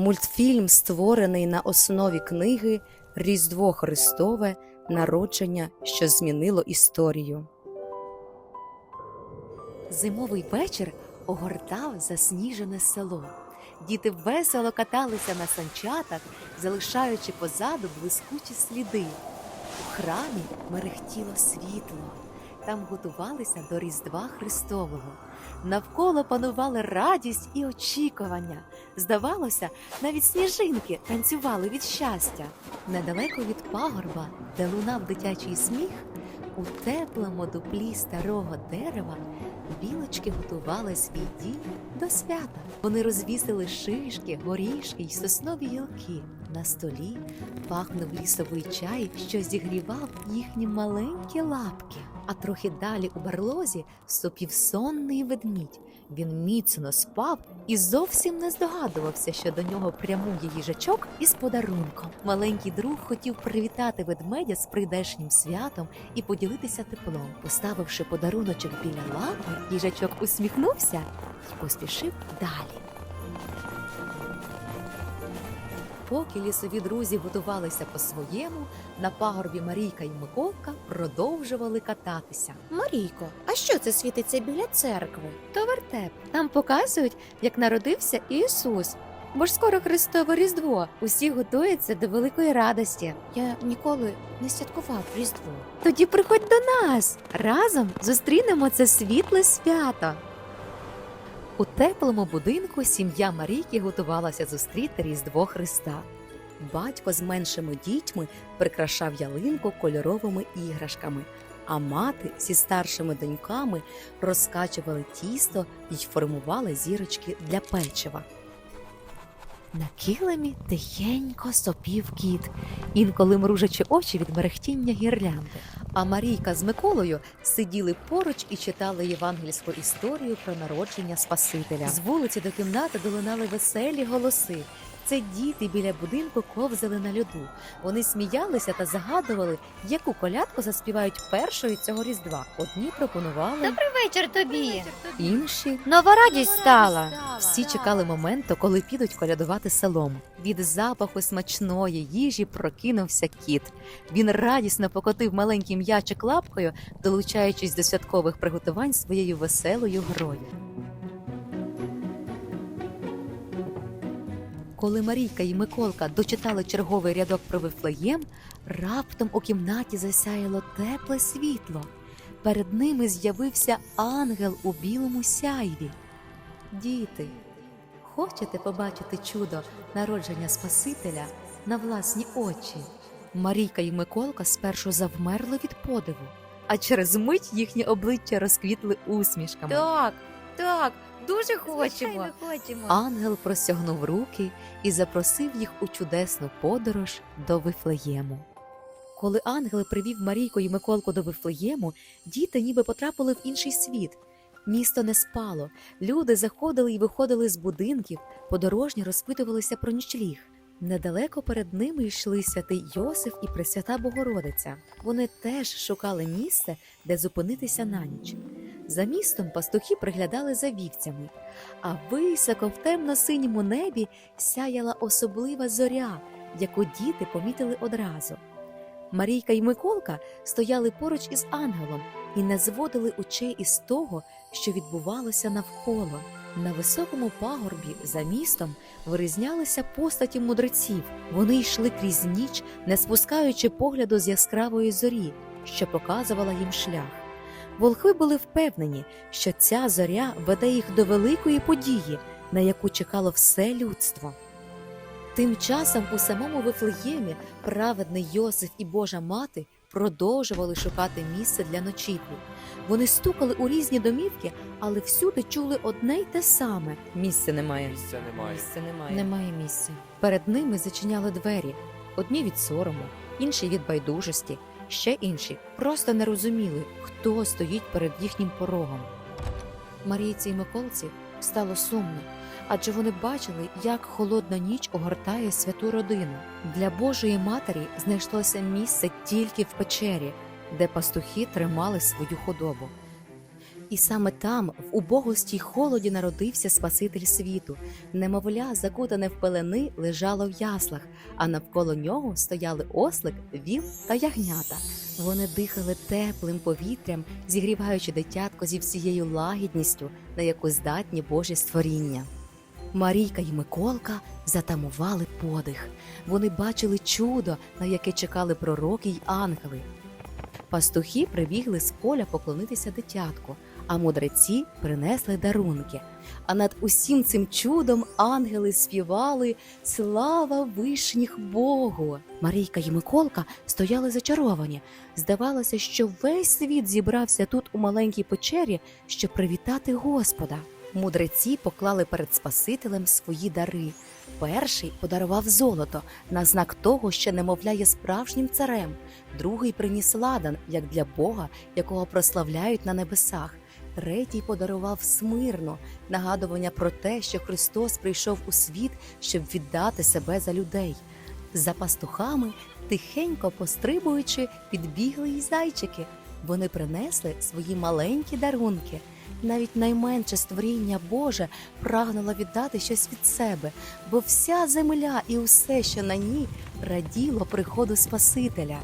Мультфільм створений на основі книги Різдво Христове Народження, що змінило історію. Зимовий вечір огортав засніжене село. Діти весело каталися на санчатах, залишаючи позаду блискучі сліди. У храмі мерехтіло світло. Там готувалися до Різдва Христового. Навколо панували радість і очікування. Здавалося, навіть сніжинки танцювали від щастя. Недалеко від пагорба, де лунав дитячий сміх, у теплому дуплі старого дерева білочки готували свій дім до свята. Вони розвісили шишки, горішки й соснові гілки. На столі пахнув лісовий чай, що зігрівав їхні маленькі лапки. А трохи далі у барлозі сопів сонний ведмідь. Він міцно спав і зовсім не здогадувався, що до нього прямує їжачок із подарунком. Маленький друг хотів привітати ведмедя з прийдешнім святом і поділитися теплом. Поставивши подаруночок біля лапи, їжачок усміхнувся і поспішив далі. Поки лісові друзі готувалися по-своєму, на пагорбі Марійка і Миколка продовжували кататися. Марійко, а що це світиться біля церкви? То вертеп. Там показують, як народився Ісус. Бо ж скоро Христове Різдво. Усі готуються до великої радості. Я ніколи не святкував Різдво. Тоді приходь до нас. Разом зустрінемо це світле свято. У теплому будинку сім'я Марійки готувалася зустріти Різдво Христа. Батько з меншими дітьми прикрашав ялинку кольоровими іграшками, а мати зі старшими доньками розкачували тісто й формували зірочки для печива. На килимі тихенько сопів кіт, інколи мружачи очі від мерехтіння гірлянди. А Марійка з Миколою сиділи поруч і читали євангельську історію про народження Спасителя. З вулиці до кімнати долинали веселі голоси. Це діти біля будинку ковзали на льоду. Вони сміялися та загадували, яку колядку заспівають першою цього різдва. Одні пропонували, Добрий вечір тобі. інші Нова радість стала. всі чекали моменту, коли підуть колядувати селом. Від запаху смачної їжі прокинувся кіт. Він радісно покотив маленький м'ячик лапкою, долучаючись до святкових приготувань своєю веселою грою. Коли Марійка і Миколка дочитали черговий рядок про Вифлеєм, раптом у кімнаті засяяло тепле світло. Перед ними з'явився ангел у білому сяйві. Діти, хочете побачити чудо народження Спасителя на власні очі? Марійка і Миколка спершу завмерли від подиву, а через мить їхні обличчя розквітли усмішками. Так, так, дуже хочемо. Хочемо. Ангел простягнув руки і запросив їх у чудесну подорож до Вифлеєму. Коли ангел привів Марійку і Миколку до Вифлеєму, діти ніби потрапили в інший світ. Місто не спало, люди заходили і виходили з будинків, подорожні розпитувалися про нічліг. Недалеко перед ними йшли святий Йосиф і Пресвята Богородиця. Вони теж шукали місце, де зупинитися на ніч. За містом пастухи приглядали за вівцями, а високо в темно-синьому небі сяяла особлива зоря, яку діти помітили одразу. Марійка й Миколка стояли поруч із ангелом і не зводили очей із того, що відбувалося навколо. На високому пагорбі за містом вирізнялися постаті мудреців. Вони йшли крізь ніч, не спускаючи погляду з яскравої зорі, що показувала їм шлях. Волхви були впевнені, що ця зоря веде їх до великої події, на яку чекало все людство. Тим часом у самому Вифлеємі праведний Йосиф і Божа мати продовжували шукати місце для ночівлі. Вони стукали у різні домівки, але всюди чули одне й те саме. Місця немає. Місця немає. Місця немає. Немає місця. Перед ними зачиняли двері, одні від сорому, інші від байдужості, ще інші просто не розуміли, хто стоїть перед їхнім порогом. Марійці й Миколці стало сумно, адже вони бачили, як холодна ніч огортає святу родину. Для Божої матері знайшлося місце тільки в печері, де пастухи тримали свою худобу. І саме там, в убогості й холоді, народився Спаситель світу. Немовля, закутане в пелени, лежало в яслах, а навколо нього стояли ослик, віл та ягнята. Вони дихали теплим повітрям, зігріваючи дитятко зі всією лагідністю, на яку здатні Божі створіння. Марійка й Миколка затамували подих. Вони бачили чудо, на яке чекали пророки й ангели. Пастухи прибігли з поля поклонитися дитятку, а мудреці принесли дарунки. А над усім цим чудом ангели співали Слава вишніх Богу! Марійка й Миколка стояли зачаровані. Здавалося, що весь світ зібрався тут у маленькій печері, щоб привітати Господа. Мудреці поклали перед Спасителем свої дари. Перший подарував золото на знак того, що немовля є справжнім царем. Другий приніс ладан, як для Бога, якого прославляють на небесах. Третій подарував смирно, нагадування про те, що Христос прийшов у світ, щоб віддати себе за людей. За пастухами, тихенько пострибуючи, підбігли й зайчики. Вони принесли свої маленькі дарунки. Навіть найменше створіння Боже прагнуло віддати щось від себе, бо вся земля і усе, що на ній, раділо приходу Спасителя.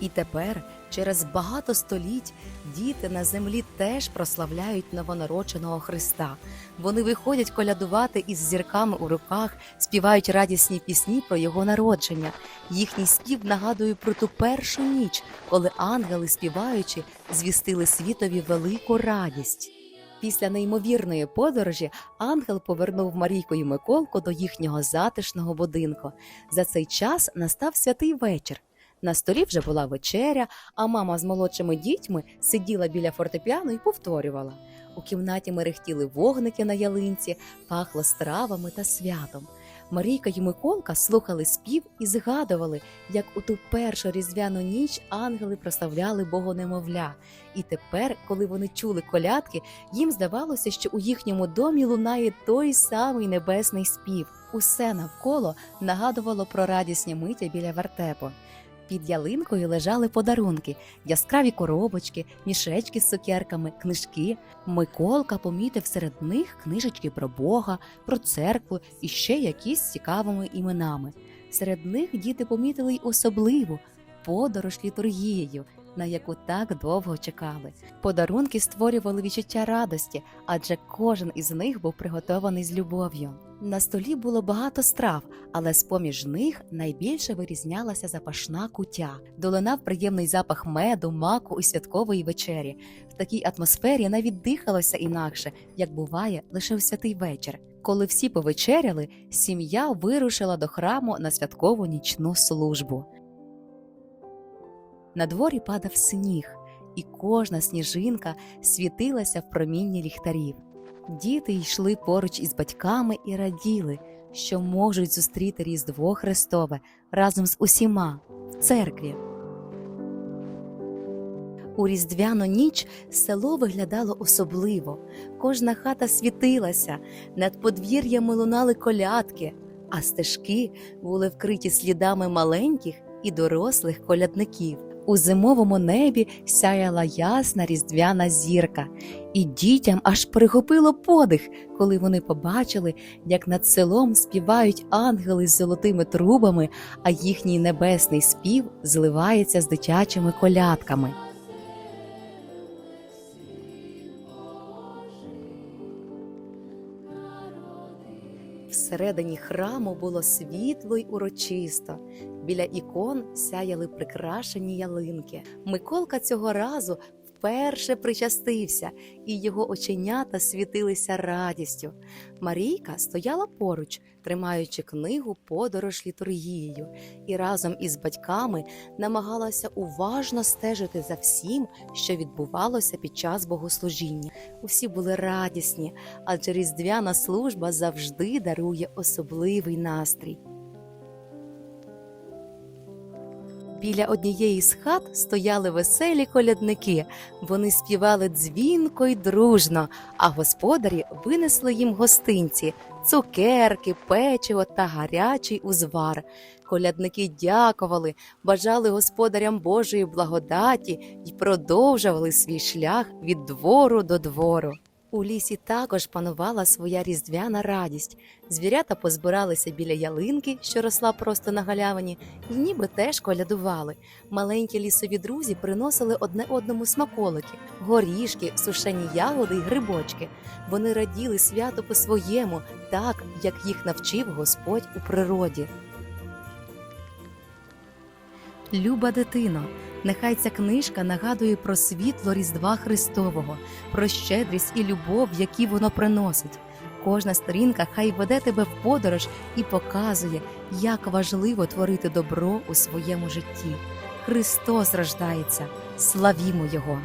І тепер, через багато століть, діти на землі теж прославляють новонародженого Христа. Вони виходять колядувати із зірками у руках, співають радісні пісні про його народження. Їхній спів нагадує про ту першу ніч, коли ангели, співаючи, звістили світові велику радість. Після неймовірної подорожі ангел повернув Марійку і Миколку до їхнього затишного будинку. За цей час настав святий вечір. На столі вже була вечеря, а мама з молодшими дітьми сиділа біля фортепіано і повторювала. У кімнаті мерехтіли вогники на ялинці, пахло стравами та святом. Марійка й Миколка слухали спів і згадували, як у ту першу різдвяну ніч ангели прославляли Богонемовля. І тепер, коли вони чули колядки, їм здавалося, що у їхньому домі лунає той самий небесний спів. Усе навколо нагадувало про радісні миті біля вертепу. Під ялинкою лежали подарунки, яскраві коробочки, мішечки з цукерками, книжки. Миколка помітив серед них книжечки про Бога, про церкву і ще якісь цікавими іменами. Серед них діти помітили й особливу подорож літургією, на яку так довго чекали. Подарунки створювали відчуття радості, адже кожен із них був приготований з любов'ю. На столі було багато страв, але з поміж них найбільше вирізнялася запашна кутя. Долинав приємний запах меду, маку і святкової вечері. В такій атмосфері навіть дихалося інакше, як буває лише у святий вечір. Коли всі повечеряли, сім'я вирушила до храму на святкову нічну службу. На дворі падав сніг, і кожна сніжинка світилася в промінні ліхтарів. Діти йшли поруч із батьками і раділи, що можуть зустріти Різдво Христове разом з усіма в церкві. У різдвяну ніч село виглядало особливо. Кожна хата світилася, над подвір'ями лунали колядки, а стежки були вкриті слідами маленьких і дорослих колядників. У зимовому небі сяяла ясна різдвяна зірка, і дітям аж пригопило подих, коли вони побачили, як над селом співають ангели з золотими трубами, а їхній небесний спів зливається з дитячими колядками. Всередині храму було світло й урочисто. Біля ікон сяяли прикрашені ялинки. Миколка цього разу вперше причастився, і його оченята світилися радістю. Марійка стояла поруч, тримаючи книгу Подорож літургією, і разом із батьками намагалася уважно стежити за всім, що відбувалося під час богослужіння. Усі були радісні, адже різдвяна служба завжди дарує особливий настрій. Біля однієї з хат стояли веселі колядники. Вони співали дзвінко й дружно, а господарі винесли їм гостинці, цукерки, печиво та гарячий узвар. Колядники дякували, бажали господарям Божої благодаті й продовжували свій шлях від двору до двору. У лісі також панувала своя різдвяна радість. Звірята позбиралися біля ялинки, що росла просто на галявині, і ніби теж колядували. Маленькі лісові друзі приносили одне одному смаколики, горішки, сушені ягоди й грибочки. Вони раділи свято по-своєму, так як їх навчив Господь у природі. Люба дитино, нехай ця книжка нагадує про світло Різдва Христового, про щедрість і любов, які воно приносить. Кожна сторінка хай веде тебе в подорож і показує, як важливо творити добро у своєму житті. Христос рождається, славімо Його!